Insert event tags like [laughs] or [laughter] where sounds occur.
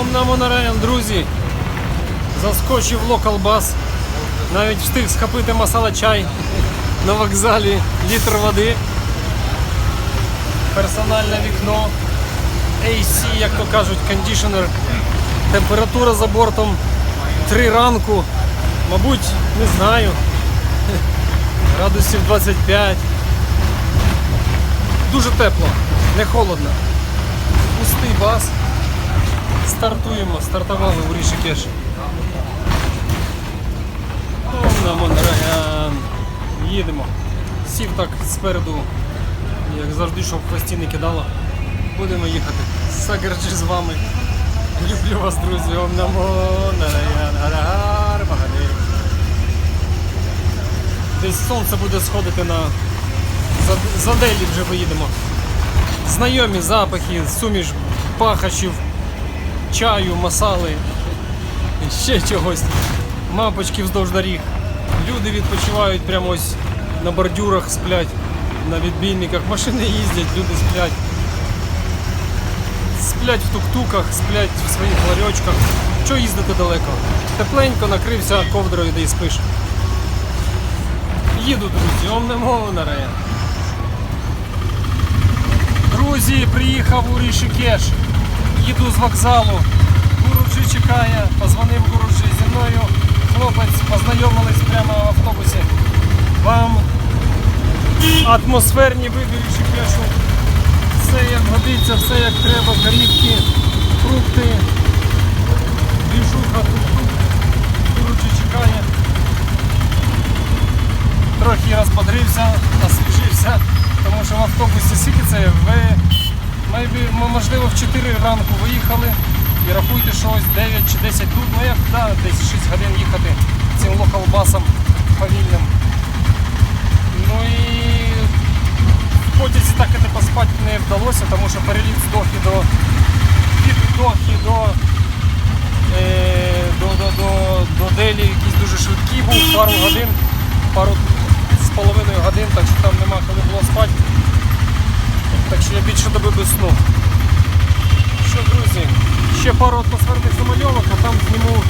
Омна Монорел, друзі. Заскочив локал бас. Навіть встиг схопити масала чай на вокзалі, літр води. Персональне вікно. AC, як то кажуть, кондишнер. Температура за бортом 3 ранку. Мабуть, не знаю. [laughs] Градусів 25. Дуже тепло, не холодно. Пустий бас. Стартуємо, стартували у Рішикеш. На Їдемо. Сів так спереду, як завжди, щоб хвості не кидало. Будемо їхати. Сагарджі з вами. Люблю вас, друзі. Ом намо. Десь сонце буде сходити на за, за Делі вже виїдемо. Знайомі запахи, суміш пахачів, чаю, масали, ще чогось. Мапочки вздовж доріг. Люди відпочивають прямо ось на бордюрах сплять, на відбійниках, машини їздять, люди сплять. Сплять в тук-туках, сплять в своїх ларьочках. Що їздити далеко? Тепленько накрився ковдрою, де й спиш. Їду, друзі, ом не мову на. Друзі, приїхав у Рішикеш. Їду з вокзалу. Гуруджі чекає, позвонив Гуруджі зі мною. Хлопець, познайомились прямо в автобусі. Вам атмосферні види Рішикешу. Все як годиться, все як треба, корівки, фрукти, двіжуха, тут Гуруджі чекає. Трохи розподрився, освіжився, тому що в автобусі скільки це ви maybe, м- можливо в 4 ранку виїхали і рахуйте, що ось 9 чи 10 тут, ну як да, десь 6 годин їхати цим локалбасом повільним. Ну і в потязі так і поспати не вдалося, тому що переліт з Дохи до Дохи до, е, до, до, до, до Делі якийсь дуже швидкий був, пару годин, пару з половиною годин, так що там нема коли було спати. Так що я більше доби без сну ще пару атмосферних замальовок, а там зніму